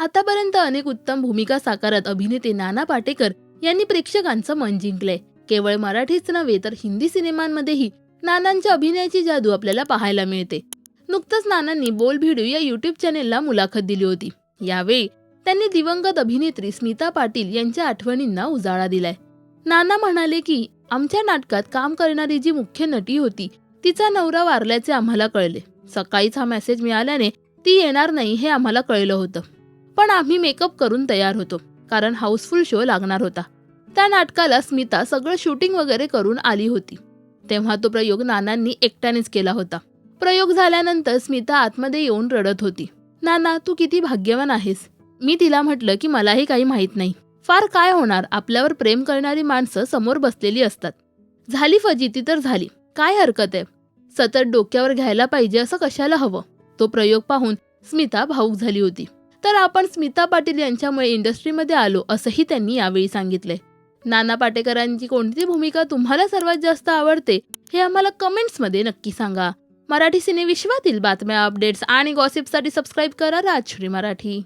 आतापर्यंत अनेक उत्तम भूमिका साकारत अभिनेते नाना पाटेकर यांनी प्रेक्षकांचं मन जिंकलंय केवळ मराठीच नव्हे तर हिंदी सिनेमांमध्येही नानांच्या अभिनयाची जादू आपल्याला पाहायला मिळते. नुकतंच नानांनी बोल भिडू या युट्यूब चॅनेलला मुलाखत दिली होती. यावेळी त्यांनी दिवंगत अभिनेत्री स्मिता पाटील यांच्या आठवणींना उजाळा दिलाय. नाना म्हणाले की आमच्या नाटकात काम करणारी जी मुख्य नटी होती तिचा नवरा वारल्याचे आम्हाला कळले. सकाळीच हा मेसेज मिळाल्याने ती येणार नाही हे आम्हाला कळलं होतं. पण आम्ही मेकअप करून तयार होतो कारण हाऊसफुल शो लागणार होता. त्या नाटकाला स्मिता सगळं शूटिंग वगैरे करून आली होती. तेव्हा तो प्रयोग नानांनी एकट्यानेच केला होता. प्रयोग झाल्यानंतर स्मिता आतमध्ये येऊन रडत होती. नाना तू किती भाग्यवान आहेस. मी तिला म्हटलं की मलाही काही माहीत नाही. फार काय होणार आपल्यावर प्रेम करणारी माणसं समोर बसलेली असतात. झाली फजिती तर झाली. काय हरकत आहे? सतत डोक्यावर घ्यायला पाहिजे असं कशाला हवं? तो प्रयोग पाहून स्मिता भाऊक झाली होती. तर आपण स्मिता पाटील यांच्यामुळे इंडस्ट्रीमध्ये आलो असंही त्यांनी यावेळी सांगितले. नाना पाटेकरांची कोणती भूमिका तुम्हाला सर्वात जास्त आवडते हे आम्हाला कमेंट्समध्ये नक्की सांगा. मराठी सिनेविश्वातील बातम्या अपडेट्स आणि गॉसिपसाठी सबस्क्राईब करा राजश्री मराठी.